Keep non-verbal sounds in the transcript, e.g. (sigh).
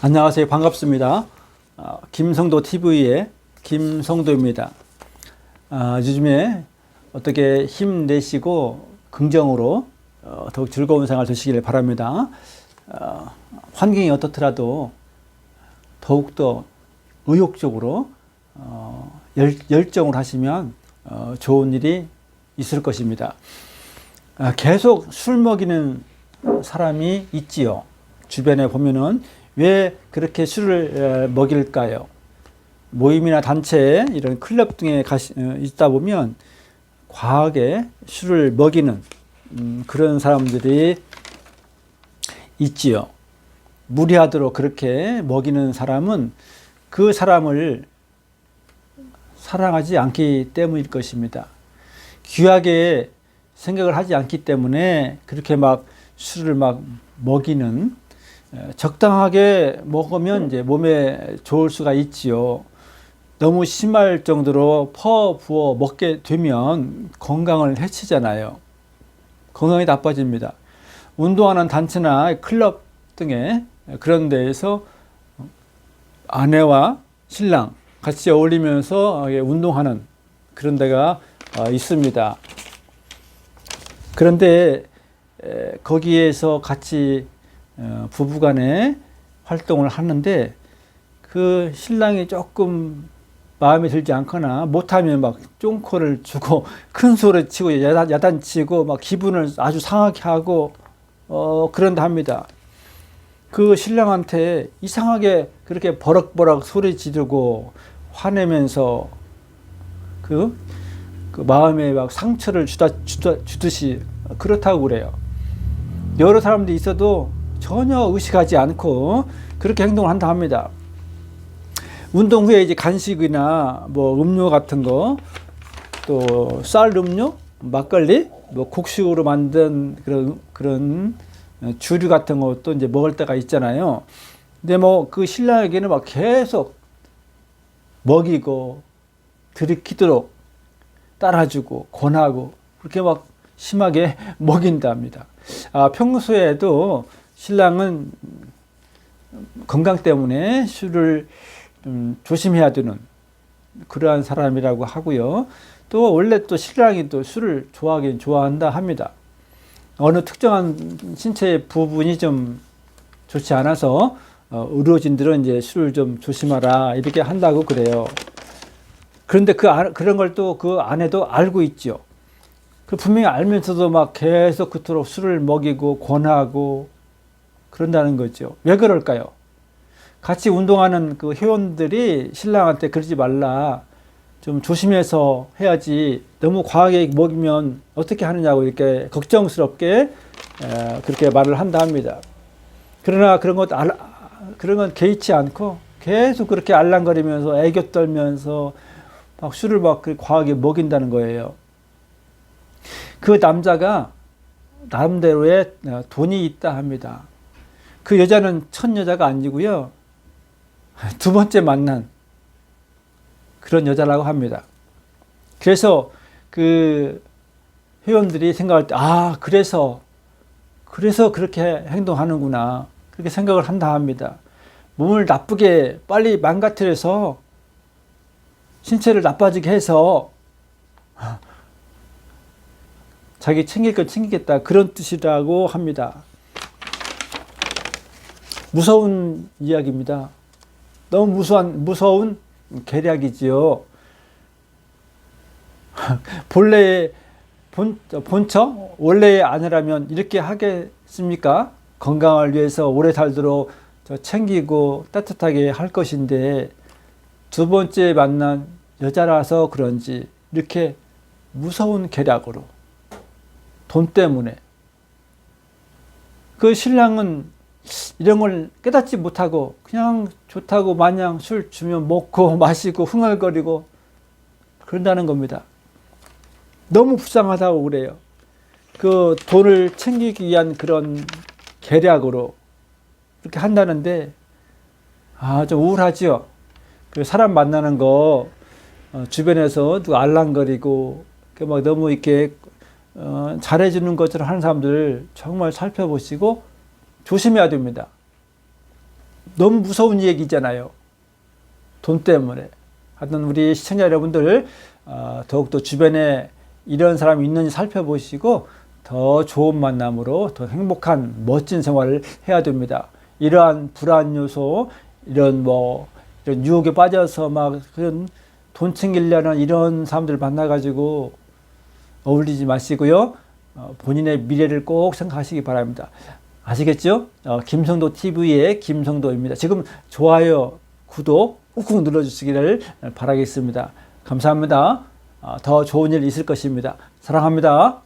안녕하세요. 반갑습니다. 어, 김성도 TV의 김성도입니다. 아, 요즘에 어떻게 힘내시고 긍정으로 어, 더욱 즐거운 생활 되시기를 바랍니다. 어, 환경이 어떻더라도 더욱더 의욕적으로 어, 열, 열정을 하시면 어, 좋은 일이 있을 것입니다. 아, 계속 술 먹이는 사람이 있지요. 주변에 보면은 왜 그렇게 술을 에, 먹일까요? 모임이나 단체 이런 클럽 등에 가시, 어, 있다 보면 과하게 술을 먹이는 음, 그런 사람들이 있지요. 무리하도록 그렇게 먹이는 사람은 그 사람을 사랑하지 않기 때문일 것입니다. 귀하게 생각을 하지 않기 때문에 그렇게 막 술을 막 먹이는 에, 적당하게 먹으면 이제 몸에 좋을 수가 있지요. 너무 심할 정도로 퍼 부어 먹게 되면 건강을 해치잖아요. 건강이 나빠집니다. 운동하는 단체나 클럽 등의 그런 데에서 아내와 신랑 같이 어울리면서 운동하는 그런 데가 어, 있습니다. 그런데 에, 거기에서 같이 어, 부부간에 활동을 하는데 그 신랑이 조금 마음에 들지 않거나 못하면 막 쫑코를 주고 (laughs) 큰 소리 치고 야단, 야단 치고 막 기분을 아주 상하게 하고 어 그런다 합니다. 그 신랑한테 이상하게 그렇게 버럭버럭 소리 지르고 화내면서 그, 그 마음에 막 상처를 주다, 주다, 주듯이 그렇다고 그래요. 여러 사람들이 있어도 전혀 의식하지 않고 그렇게 행동을 한다 합니다. 운동 후에 이제 간식이나 뭐 음료 같은 거, 또 쌀 음료, 막걸리, 뭐 곡식으로 만든 그런 그런 주류 같은 것도 이제 먹을 때가 있잖아요. 근데 뭐 그 신랑에게는 막 계속 먹이고 들이키도록 따라주고 권하고 그렇게 막 심하게 (laughs) 먹인답니다. 아, 평소에도 신랑은 건강 때문에 술을 좀 조심해야 되는 그러한 사람이라고 하고요. 또 원래 또 신랑이 또 술을 좋아하긴 좋아한다 합니다. 어느 특정한 신체 부분이 좀 좋지 않아서 어, 의료진들은 이제 술을 좀 조심하라 이렇게 한다고 그래요. 그런데 그 아, 그런 걸 또 그 아내도 알고 있죠. 그 분명히 알면서도 막 계속 그토록 술을 먹이고 권하고 그런다는 거죠. 왜 그럴까요? 같이 운동하는 그 회원들이 신랑한테 그러지 말라. 좀 조심해서 해야지. 너무 과하게 먹이면 어떻게 하느냐고 이렇게 걱정스럽게 에, 그렇게 말을 한다 합니다. 그러나 그런 것 알, 그런 건 개의치 않고 계속 그렇게 알랑거리면서 애교 떨면서 막 술을 막 과하게 먹인다는 거예요. 그 남자가 나름대로의 돈이 있다 합니다. 그 여자는 첫 여자가 아니고요. 두 번째 만난 그런 여자라고 합니다. 그래서 그 회원들이 생각할 때, 아, 그래서, 그래서 그렇게 행동하는구나. 그렇게 생각을 한다 합니다. 몸을 나쁘게 빨리 망가뜨려서 신체를 나빠지게 해서 자기 챙길 걸 챙기겠다. 그런 뜻이라고 합니다. 무서운 이야기입니다. 너무 무서운, 무서운 계략이지요. (laughs) 본래의 본, 본처? 원래의 아내라면 이렇게 하겠습니까? 건강을 위해서 오래 살도록 챙기고 따뜻하게 할 것인데 두 번째 만난 여자라서 그런지 이렇게 무서운 계략으로 돈 때문에 그 신랑은 이런 걸 깨닫지 못하고 그냥 좋다고 마냥 술 주면 먹고 (laughs) 마시고 흥얼거리고 그런다는 겁니다. 너무 불쌍하다고 그래요. 그 돈을 챙기기 위한 그런 계략으로 그렇게 한다는데 아 좀 우울하지요. 그 사람 만나는 거 어, 주변에서 누가 알랑거리고 막 너무 이렇게 어, 잘해주는 것처럼 하는 사람들 정말 살펴보시고 조심해야 됩니다. 너무 무서운 얘기잖아요. 돈 때문에. 하여튼 우리 시청자 여러분들 어, 더욱더 주변에 이런 사람이 있는지 살펴보시고 더 좋은 만남으로 더 행복한 멋진 생활을 해야 됩니다. 이러한 불안 요소, 이런 뭐 이런 유혹에 빠져서 막 그런 돈 챙기려는 이런 사람들 만나가지고 어울리지 마시고요. 어, 본인의 미래를 꼭 생각하시기 바랍니다. 아시겠죠? 어, 김성도 TV의 김성도입니다. 지금 좋아요, 구독 꾹꾹 눌러주시기를 바라겠습니다. 감사합니다. 어, 더 좋은 일 있을 것입니다. 사랑합니다.